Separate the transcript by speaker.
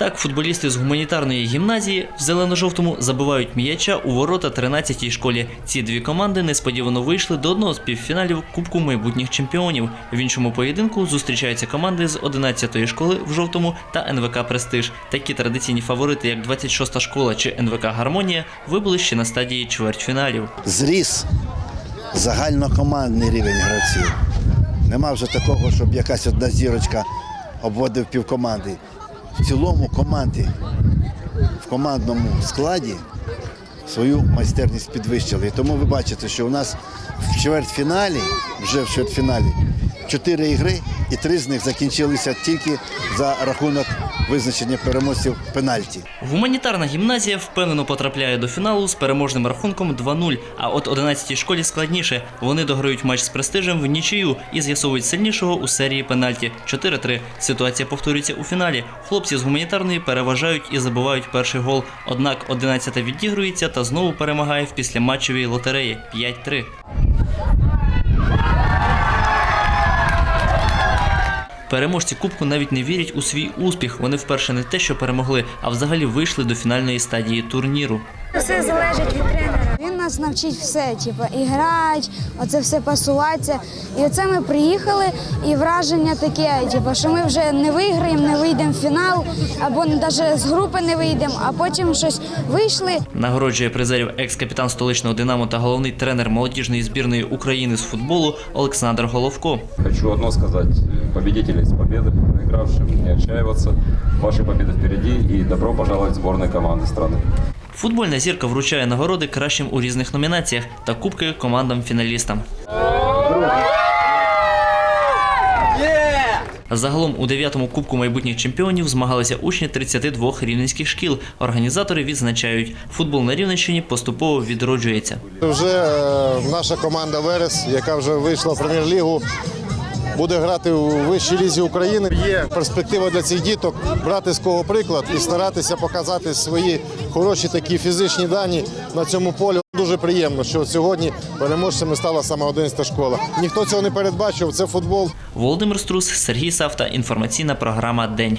Speaker 1: Так, футболісти з гуманітарної гімназії в зелено-жовтому забивають м'яча у ворота 13-й школі. Ці дві команди несподівано вийшли до одного з півфіналів Кубку майбутніх чемпіонів. В іншому поєдинку зустрічаються команди з 11-ї школи в жовтому та НВК Престиж. Такі традиційні фаворити, як 26-та школа чи НВК Гармонія, вибули ще на стадії чвертьфіналів.
Speaker 2: зріс загальнокомандний рівень гравців. Нема вже такого, щоб якась одна зірочка обводив півкоманди. В цілому команди в командному складі свою майстерність підвищили. І тому ви бачите, що у нас в чвертьфіналі, вже в чвертьфіналі, чотири ігри, і три з них закінчилися тільки за рахунок визначення переможців пенальті.
Speaker 1: Гуманітарна гімназія впевнено потрапляє до фіналу з переможним рахунком 2-0. А от 11-й школі складніше. Вони дограють матч з престижем в нічию і з'ясовують сильнішого у серії пенальті 4-3. Ситуація повторюється у фіналі. Хлопці з гуманітарної переважають і забивають перший гол. Однак 11-та відігрується та знову перемагає в післяматчевій лотереї 5-3. Переможці кубку навіть не вірять у свій успіх. Вони вперше не те, що перемогли, а взагалі вийшли до фінальної стадії турніру.
Speaker 3: Все залежить від тренера. Він нас навчить все, типу, і грати, оце все пасуватися. І оце ми приїхали, і враження таке, типу, що ми вже не виграємо, не вийдемо в фінал, або навіть з групи не вийдемо, а потім щось вийшли.
Speaker 1: Нагороджує призерів екс-капітан столичного Динамо та головний тренер молодіжної збірної України з футболу Олександр Головко.
Speaker 4: Хочу одно сказать. Победители с победы, проигравшим не отчаиваться. Ваши победы впереди и добро пожаловать в сборную команды страны.
Speaker 1: Футбольна зірка вручає нагороди кращим у різних номінаціях та кубки командам-фіналістам. Загалом у дев'ятому кубку майбутніх чемпіонів змагалися учні 32 рівненських шкіл. Організатори відзначають, футбол на Рівненщині поступово відроджується.
Speaker 5: Вже е, наша команда Верес, яка вже вийшла в прем'єр-лігу, буде грати у вищій лізі України. Є перспектива для цих діток брати з кого приклад і старатися показати свої хороші такі фізичні дані на цьому полі. Дуже приємно, що сьогодні переможцями стала саме 11 школа. Ніхто цього не передбачив. Це футбол.
Speaker 1: Володимир Струс, Сергій Савта. Інформаційна програма День.